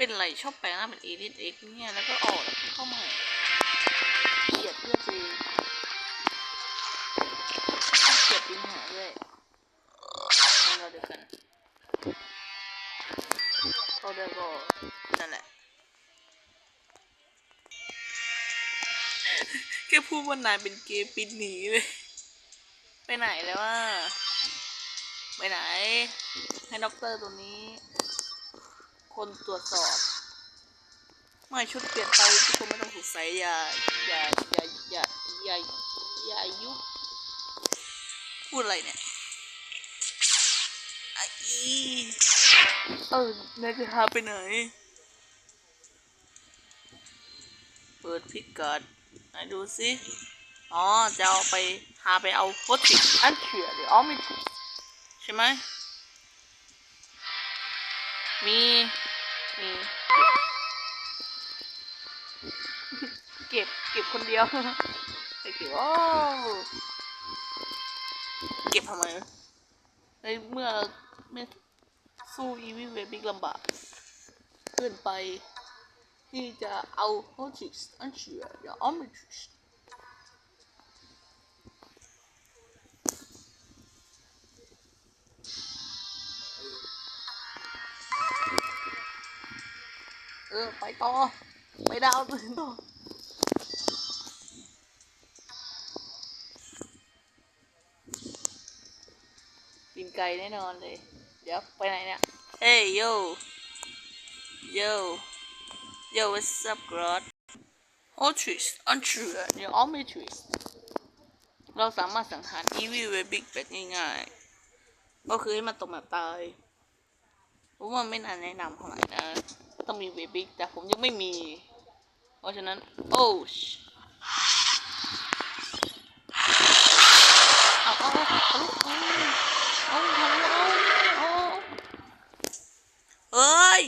เป็นไรชอบแปลงร่างเป็นเอลิทเอ็กเนี่ยแล้วก็ออกเข้าม่เกลียดเพื่อนตัวเองเกลียดปิงหาด้วยให้เราเดียวกันเขาเดียวก็นั่นแหละแค่พูดว่านายเป็นเกย์ปิดหนีเลย ไปไหนแล้วว่า ไปไหน ให้ด็อกเตอร์ตัวนี้ คนตรวจสอบไม่ชุดเปลี่ยนไปทุกคนไม่ต้องสงสัยอย่าอย่าอย่าอย่าอย่าอย่ายุบพูดอะไรเนี่ยไอ้อีเออนายจะพาไปไหน เปิดพิกัดไหนดูสิอ๋อ จะเอาไปพาไปเอาโพติอันเฉียหรืออ๋อไม่ถูกใช่ไหมมี เก็บเก็บคนเดียวไปเก็บโอ้เก็บทำไมในเมื่อไม่สู้อีวิเวบิกลำบากเกินไปที่จะเอาโฮจิสอันเชียออย่าออมิจิส ออไปต่อ ไปดาวตื่นต่อปีนไกลแน่นอนเลย เดี๋ยวไปไหนเนี่ย เฮ้ยโยโย Yo, what's up, God? All trees, untrue, you're all my trees. เราสามารถสังหาร Evil w e Big Bad ง่ายๆก็คือให้มันตกแบบตายผมว่าไม่นานแนะนำเท่าไหร่นะ ต้องมีเวบิกแต่ผมยังไม่มี เพราะฉะนั้น โอ้ชเอาเอาเอาเอาเอาเอ้ย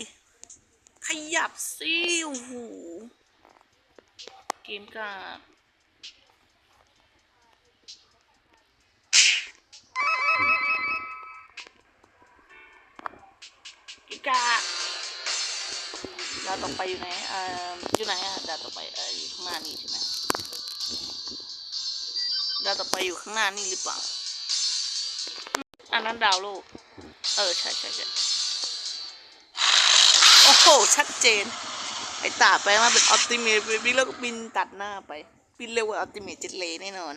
ขยับสิหูเกมกาดเกมกาาวต่อไปอยู่ไหนอ่ออยู่ไหนอะดาวต่อไปเอออยู่ข้างหน้านี่ใช่ไหมดาวต่อไปอยู่ข้างหน้านี่หรือเปล่า อันนั้นดาวโลก เออใช่ใช่ใช่โอ้โห ชัดเจน ไอ้ตาไปมาเป็นออ t ติเม e เบบี้แล้วก็บินตัดหน้าไป บินเร็วกว่าออ t ติเม e เจ็ดเลแน่นอน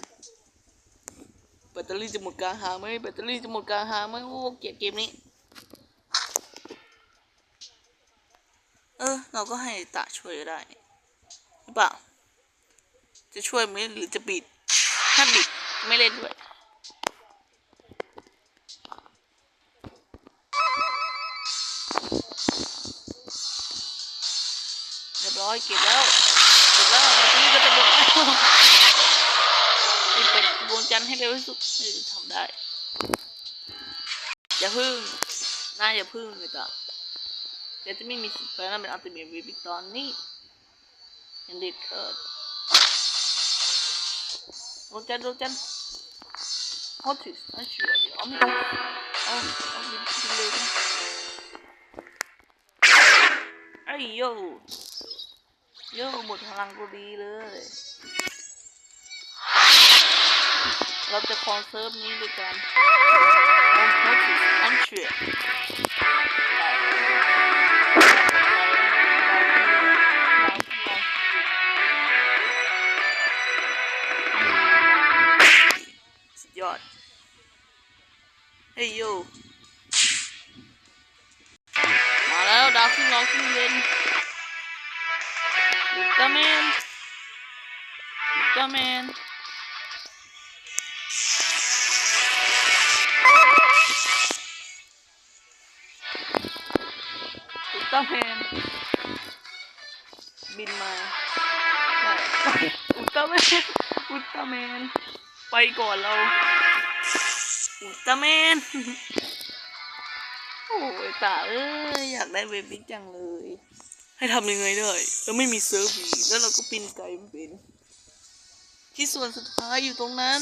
แบตเตอรี่จะหมดกลางหางไหมแบตเตอรี่จะหมดกลางหางไหมโอ้เกลียดเกมนี้ ออ เราก็ให้ตาช่วยได้หรือเปล่า จะช่วยไหมหรือจะบิด ถ้าบิดไม่เล่นด้วยเรียบร้อยเก็บแล้วเก็บแล้วทีนี้ก็จะหมดแล้วนี่เป็นดวงจันทร์ให้เร็วที่สุดที่จะทำได้ อย่าพึ่งน่าอย่าพึ่งเลยจ้ะ เดี๋ยวจะไม่มีสิทธิ์ไปนั่นเป็นอัลติเมทวีบิตอนนี้ยังเด็ดเกิดดวงจันร์ดวงจันทร์ฮอตทิสน่าเชื่อเดี๋ยวเอาไม่เอาเอาบินเลยไอ้โย่โย่หมดพลังกูดีเลย เราจะคอนเซิร์ฟนี้ด้วยกันโอ้โหถึงอันเฉีย เฮ้ยโยมาแล้วดาวขึ้นร้อนขึ้นเย็น Ultraman. Ultraman. Ultraman บินมาอุลตร้าแมนอุลตร้าแมนไปก่อนเรา อุลตร้าแมน โอ้ยตาเอ้ยอยากได้เบบี้จังเลย ให้ทำยังไงได้แล้วไม่มีเซิร์ฟอีกแล้วเราก็ปินไกลไม่เป็น ที่ส่วนสุดท้ายอยู่ตรงนั้น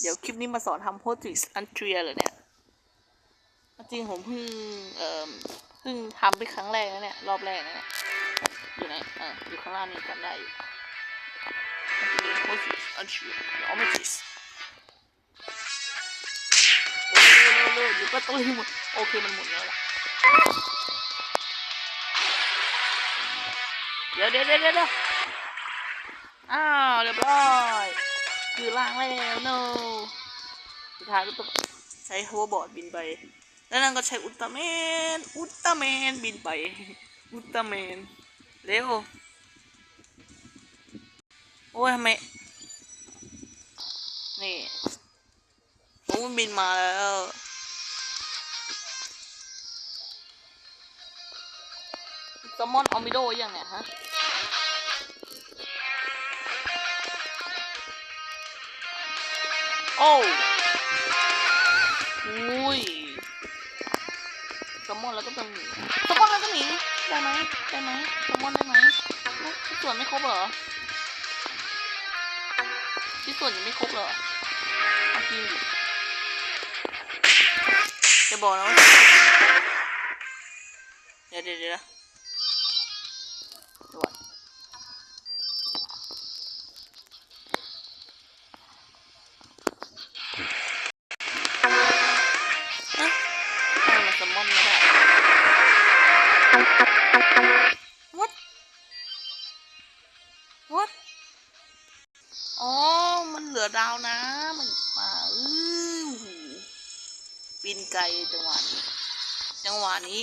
เดี๋ยวคลิปนี้มาสอนทำโพสติสอันเทรียเลยเนี่ย จริงผมเพิ่งเอ่อเพิ่งทำไปครั้งแรกนะเนี่ย รอบแรกนะเนี่ยอยู่ไหนเอออยู่ข้างล่างนี่จำได้อยู่โฮสิสอันชื่อออมติส เร็วเร็วเร็วเดี๋ยวก็ต้องหมดโอเคมันหมดแล้วล่ะเดี๋ยวเดี๋ยวเดี๋ยวเดี๋ยวอ้าวเรียบร้อยคือล่างแล้ว no สุดท้ายก็ต้องใช้ฮัวบอร์ดบินไป แล้วนั่นก็ใช้อุลตร้าแมน อุลตร้าแมนบินไป อุลตร้าแมน เร็ว โอ้ยทำไม นี่โอ้มันบินมาแล้ว แซลมอนออมิโดยังเนี่ยฮะโอ้อุ้ยแซลมอนแล้วก็ต้องหนีแซลมอนแล้วก็หนีได้ไหมได้ไหมแซลมอนได้ไหมเอ๊ะชิ้นส่วนไม่ครบเหรอชิ้นส่วนยังไม่ครบเหรอเอาจริงดิจะบอกนะว่าเดี๋ยวเดี๋ยว what what อ๋อ มันเหลือดาวนะ มันมาอื้อหือปีนไกลจังหวะนี้ จังหวะนี้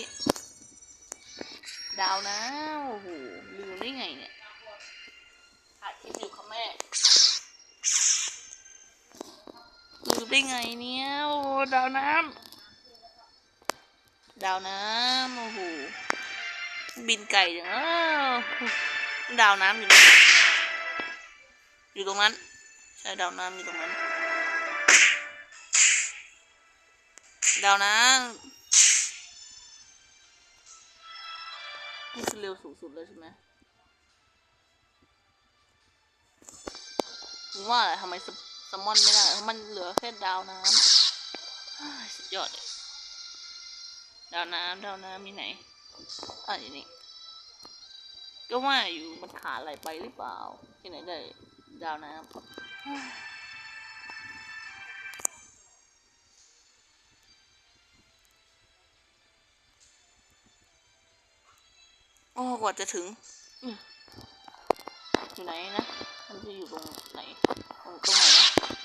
ดาวนะ โอ้โหลืมได้ไงเนี่ยถ่ายคลิปอยู่ค่ะแม่ลืมได้ไงเนี่ย โอ้ ดาวน้ำดาวน้ำโอ้โห บินไก่จังเออดาวน้ำอยู่อยู่ตรงนั้น ใช่ดาวน้ำอยู่ตรงนั้น ดาวน้ำนี่คือเร็วสูงสุดเลยใช่ไหมผมว่าทำไมสมอนไม่ได้เพราะมันเหลือแค่ดาวน้ำสุดยอดเลยดาวน้ำดาวน้ำมีไหน อะอยู่นี่ก็ว่าอยู่มันขาดอะไรไปหรือเปล่า ที่ไหนได้ ดาวน้ำโอ้กว่าจะถึงอยู่ไหนนะ มันจะอยู่ตรงไหน ตรงตรงไหนนะ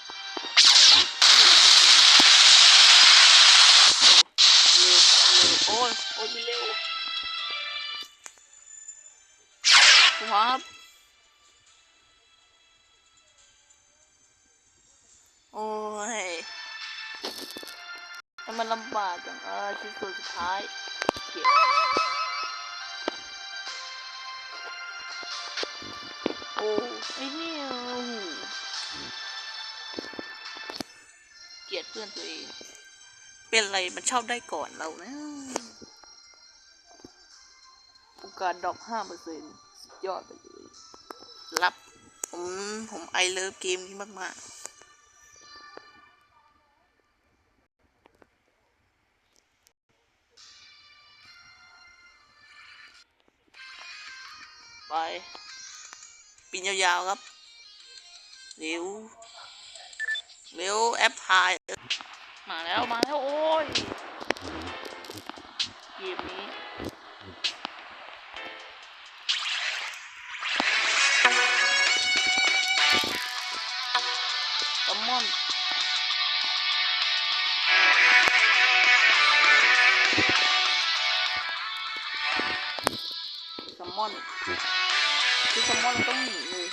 ครับโอ้ยทำไมันลำบากจังเออชิ้นส่วนสุดท้ายเก็บโอ้ไอ้เนี่ยโอ้โหเกลียดเพื่อนตัวเอง เป็นไรมันชอบได้ก่อนเรานะโอกาสดรอกห้าเปอร์เซ็นต์ ยอดไปเลยรับ ผมผมไอเลิฟเกมนี้มากๆไปปีนยาวๆครับ เร็ว เร็ว แอปพลายมาแล้ว มาแล้ว โอ้ย เกมนี้ แซลมอนคือ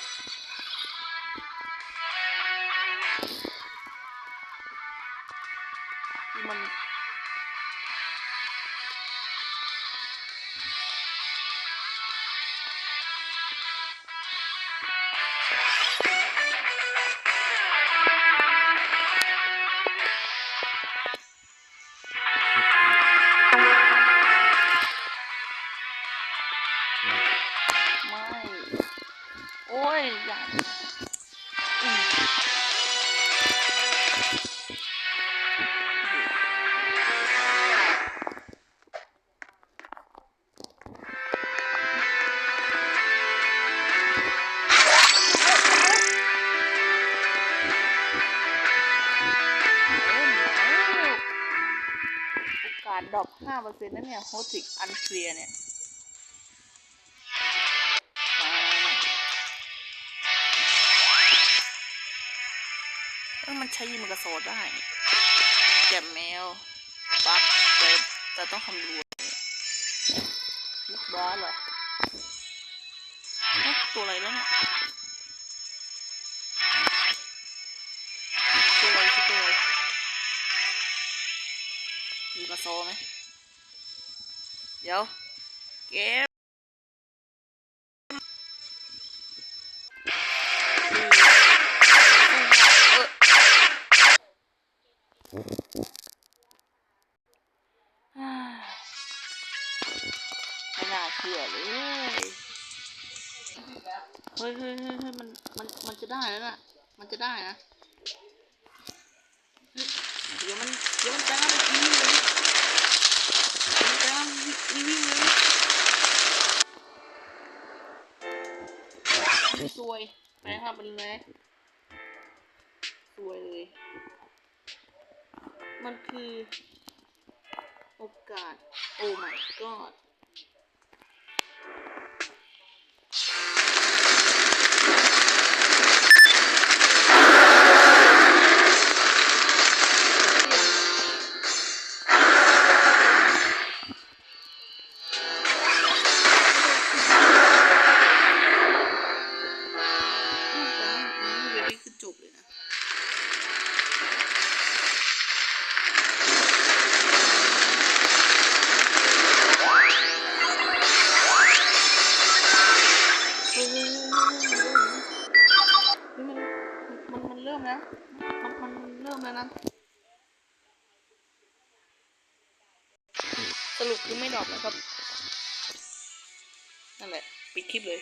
ดรอปห้าเปอร์เซ็นต์นั่นเนี่ยโฮติกอันเคลียเนี่ยเออมันใช้ยิงมันกระโซดได้แกมแมวปักเต็แต่ต้องคำนวณลูกบ้าเหรอตัวอะไรแล้วเนี่ย โซไหมเดี๋ยว เก็บไม่น่าเชื่อเลยเฮ้ยเฮ้ยเฮ้ยเฮ้ยมัน มัน มันจะได้แล้วน่ะมันจะได้นะ แม่ครับเป็นไงสวยเลย มันคือ โอกาส โอ้ my god อบนะครับ นั่นแหละ ปิดคลิปเลย